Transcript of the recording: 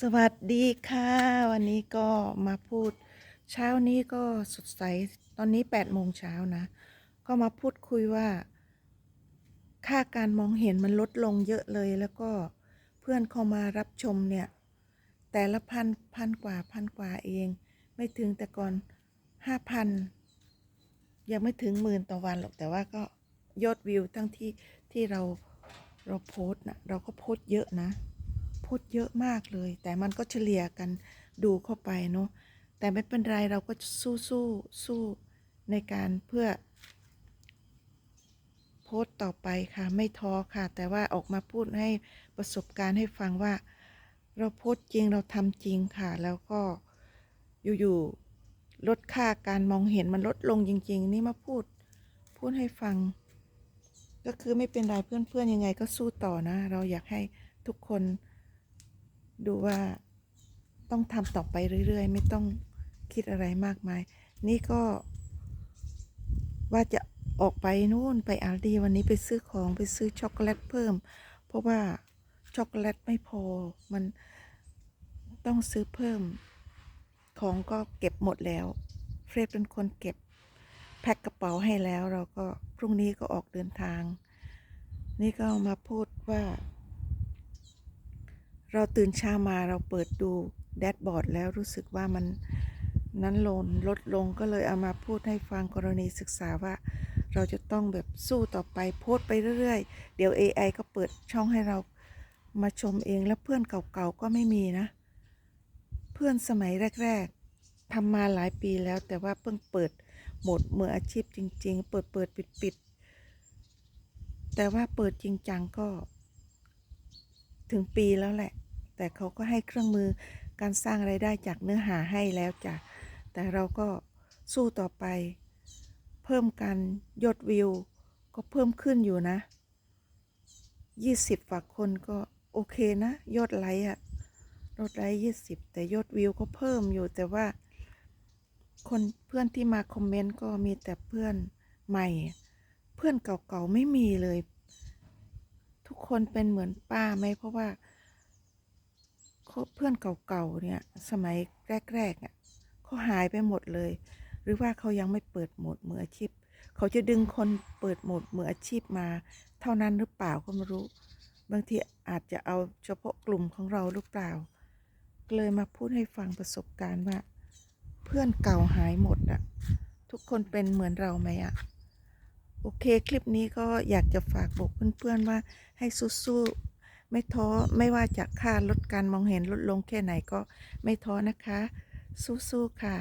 สวัสดีค่ะ วันนี้ก็มาพูด เช้านี้ก็สดใส ตอนนี้8โมงเช้านะ ก็มาพูดคุยว่า ค่าการมองเห็นมันลดลงเยอะเลย แล้วก็เพื่อนเข้ามารับชมเนี่ย แต่ละพันพันกว่าพันกว่าเอง ไม่ถึงแต่ก่อนห้าพันยังไม่ถึงหมื่นต่อวันหรอกแต่ว่าก็ยอดวิวทั้งที่ที่เราเราโพสต์นะเราก็โพสต์เยอะนะ โพสต์เยอะมากเลย แต่มันก็เฉลี่ยกันดูเข้าไปเนาะแต่ไม่เป็นไรเราก็สู้สู้สู้ในการเพื่อ โพสต์ต่อไปค่ะไม่ท้อค่ะ แต่ว่าออกมาพูดให้ประสบการณ์ให้ฟังว่า เราโพสต์จริงเราทำจริงค่ะ แล้วก็อยู่ๆลดค่าการมองเห็นมันลดลงจริง ๆ นี่มาพูดพูดให้ฟัง ก็คือไม่เป็นไรเพื่อนๆยังไงก็สู้ต่อนะ เราอยากให้ทุกคน ดูว่าต้องทำต่อไปเรื่อยๆ ไม่ต้องคิดอะไรมากมาย นี่ก็ ว่าจะออกไปนู่นไปอาลดีวันนี้ไปซื้อของไปซื้อช็อกโกแลตเพิ่ม เพราะว่าช็อกโกแลตไม่พอมันต้องซื้อเพิ่ม ของก็เก็บหมดแล้ว เฟรดเป็นคนเก็บ แพ็คกระเป๋าให้แล้วเราก็พรุ่งนี้ก็ออกเดินทาง นี่ก็มาพูดว่า เราตื่นเช้ามาเราเปิดดูแดชบอร์ดแล้วรู้สึกว่ามันนั้นลงลดลงก็เลยเอามาพูดให้ฟังกรณีศึกษาว่า เราจะต้องแบบสู้ต่อไปโพสไปเรื่อยๆ เดี๋ยว AI ก็เปิดช่องให้เรามาชมเองแล้วเพื่อนเก่าๆก็ไม่มีนะ เพื่อนสมัยแรก ๆทำมาหลายปีแล้วแต่ว่าเพิ่งเปิดหมดมืออาชีพจริง ๆ เปิดเปิดปิดปิดแต่ว่าเปิดจริงจังก็ ถึงปีแล้วแหละ แต่เขาก็ให้เครื่องมือการสร้างไรายได้จากเนื้อหาให้แล้วจ้ะ แต่เราก็สู้ต่อไป เพิ่มการยอดวิว ก็เพิ่มขึ้นอยู่นะ 20ฝากคนก็โอเคนะ ยอดไลค์อะยอดไลค์20แต่ยอดวิวก็เพิ่มอยู่แต่ว่า คนเพื่อนที่มาคอมเมนต์ก็มีแต่เพื่อนใหม่ เพื่อนเก่าๆไม่มีเลย ทุกคนเป็นเหมือนป้าไหมเพราะว่า เพื่อนเก่าๆเนี่ยสมัยแรกๆอะเขาหายไปหมดเลย หรือว่าเขายังไม่เปิดโหมดมืออาชีพ เขาจะดึงคนเปิดโหมดมืออาชีพมา เท่านั้นหรือเปล่าก็ไม่รู้ บางทีอาจจะเอาเฉพาะกลุ่มของเราหรือเปล่า เลยมาพูดให้ฟังประสบการณ์ว่า เพื่อนเก่าหายหมดอะทุกคนเป็นเหมือนเราไหมอะโอเค คลิปนี้ก็อยากจะฝากบอกเพื่อนๆว่าให้สู้ๆ ไม่ท้อไม่ว่าจะค่าลดการมองเห็นลดลงแค่ไหนก็ไม่ท้อนะคะ สู้ๆค่ะ